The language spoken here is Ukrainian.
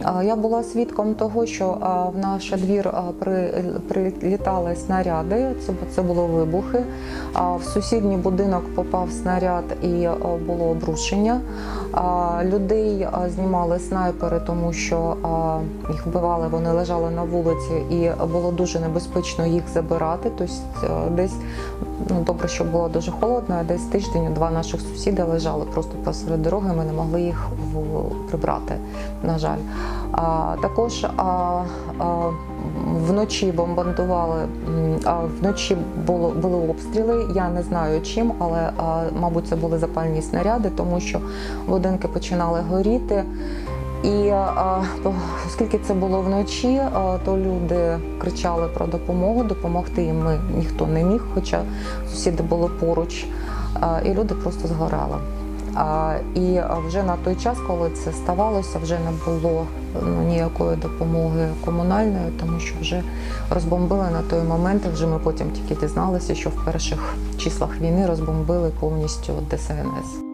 Я була свідком того, що в наш двір прилітали снаряди. Це, були вибухи. В сусідній будинок попав снаряд і було обрушення. Людей знімали снайпери, тому що їх вбивали, вони лежали на вулиці, і було дуже небезпечно їх забирати. Тобто десь ну добре, що було дуже холодно, а десь тиждень два наших сусіда лежали просто посеред дороги. Ми не могли їх прибрати. На жаль, а, також а, а, вночі бомбардували. А вночі було були обстріли. Я не знаю чим, але а, мабуть це були запальні снаряди, тому що будинки починали горіти. І оскільки це було вночі, то люди кричали про допомогу. Допомогти їм ми ніхто не міг, хоча сусіди були поруч, і люди просто згорали. І вже на той час, коли це ставалося, вже не було ну, ніякої допомоги комунальної, тому що вже розбомбили на той момент. Вже ми потім тільки дізналися, що в перших числах війни розбомбили повністю ДСНС.